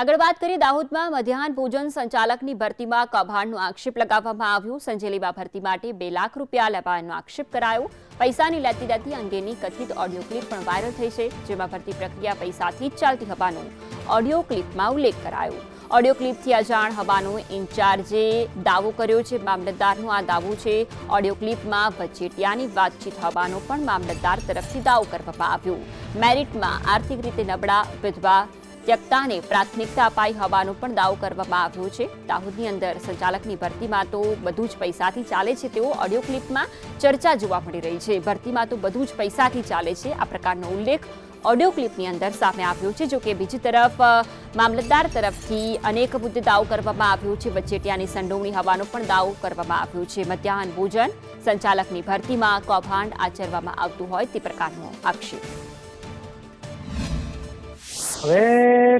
આગળ વાત કરીએ દાહોદમાં મધ્યાહન ભોજન સંચાલકની ભરતીમાં કૌભાંડનો આક્ષેપ લગાવવામાં આવ્યો. સંજેલીમાં ભરતી માટે બે લાખ રૂપિયા લેવાનો આક્ષેપ કરાયો. પૈસાની લેતી દેતી અંગેની કથિત ઓડિયો ક્લિપ પણ વાયરલ થઈ છે, જેમાં ભરતી પ્રક્રિયા પૈસાથી જ ચાલતી હોવાનો ઓડિયો ક્લિપમાં ઉલ્લેખ કરાયો. ઓડિયો ક્લિપથી અજાણ હોવાનો ઇન્ચાર્જે દાવો કર્યો છે, મામલતદારનો આ દાવો છે. ઓડિયો ક્લિપમાં વચેટિયાની વાતચીત હોવાનો પણ મામલતદાર તરફથી દાવો કરવામાં આવ્યો. મેરિટમાં આર્થિક રીતે નબળા વિધવા વ્યક્તાને પ્રાથમિકતા અપાઈ હોવાનો પણ દાવો કરવામાં આવ્યો છે. દાહોદની અંદર સંચાલકની ભરતીમાં તો બધું જ પૈસાથી ચાલે છે તેવો ઓડિયો ક્લિપમાં ચર્ચા જોવા મળી રહી છે. ભરતીમાં તો બધું જ પૈસાથી ચાલે છે. આ પ્રકારનો ઉલ્લેખ ઓડિયો ક્લિપની અંદર સામે આવ્યો છે, જોકે બીજી તરફ મામલતદાર તરફથી અનેક મુદ્દે દાવો કરવામાં આવ્યો છે. વચેટિયાની સંડોવણી હોવાનો પણ દાવો કરવામાં આવ્યો છે. મધ્યાહન ભોજન સંચાલકની ભરતીમાં કૌભાંડ આચરવામાં આવતું હોય તે પ્રકારનો આક્ષેપ. હવે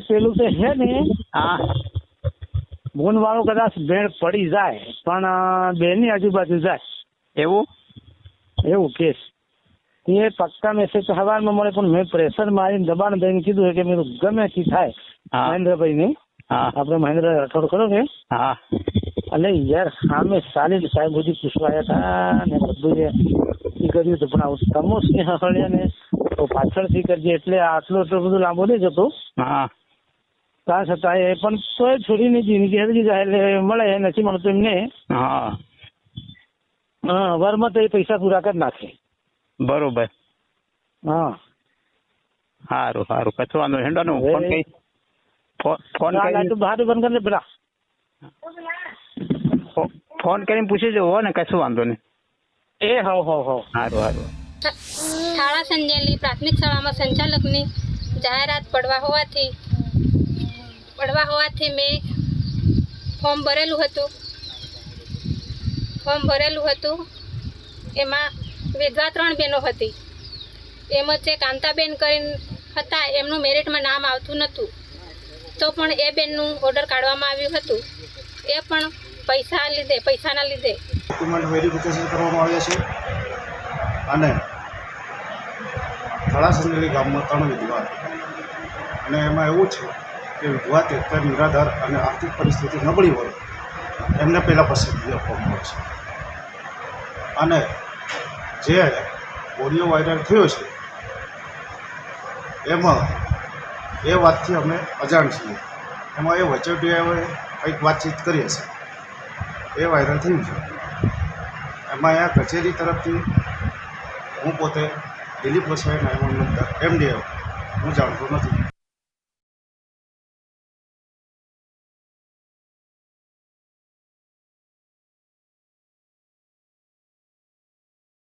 પેલું તો છે ને હા મૂન વાળું કદાચ ભેણ પડી જાય પણ બેની આજુબાજુ જાય. એવું? એવું કેસ. એ પક્કા મેસેજ તો સવારમાં મળે પણ મેં પ્રેશર મારીને દબાણ દઈને કીધું કે મેં કીધું ગમે થી થાય. મહેન્દ્રભાઈ ને આપણે મહેન્દ્ર રાઠોડ કરો ને હા. અને યાર સામે સારી સાહેબ બધી પૂછવા આવ્યા હતા ને બધું એ કર્યું હતું પણ આવું તમો સ્નેહ ને તો પાછળથી કરજે એટલે આટલું એટલું બધું લાંબો નહીં જતો. હા. તા છતાં એ પણ તો એ છોરીની જિંદગી જાય એટલે મળે નથી મળતું એમને. હા. હા વારમાં તો એ પૈસા પૂરા કરી નાખે. બરોબર. હા. સારું સારું કશું વાંધો નહીં. હેંડો ને ફોન કઈ ફોન કરી બહાર બંધ કરી દે પેલા. ફોન કરીને પૂછી જવો હો ને કશું વાંધો નહીં. એ હો હો હો. સારું સારું શાળા સંજેલી પ્રાથમિક શાળામાં સંચાલકની જાહેરાત પડવા હોવાથી પડવા હોવાથી મેં ફોર્મ ભરેલું હતું. ફોર્મ ભરેલું હતું. એમાં વિધવા ત્રણ બહેનો હતી. એમાં જે કાંતાબેન કરીને હતા, એમનું મેરિટમાં નામ આવતું નહોતું. તો પણ એ બેનનું ઓર્ડર કાઢવામાં આવ્યું હતું. એ પણ પૈસા લીધે, પૈસાના લીધે. અને થળાસંજેલી ગામમાં ત્રણ વિધવા અને એમાં એવું છે કે વિધવા તેતર નિરાધાર અને આર્થિક પરિસ્થિતિ નબળી હોય, એમને પહેલાં પસંદગી આપવામાં આવે છે. અને જે ઓડિયો વાયરલ થયો છે, એમાં એ વાતથી અમે અજાણ છીએ. એમાં એ વચોટિયાઓએ કંઈક વાતચીત કરી હશે. એ વાયરલ થયું છે. એમાં અહીંયા કચેરી તરફથી હું પોતે દિલીપ વસાઈ નાયબ એમડીએ હું જાણતો નથી.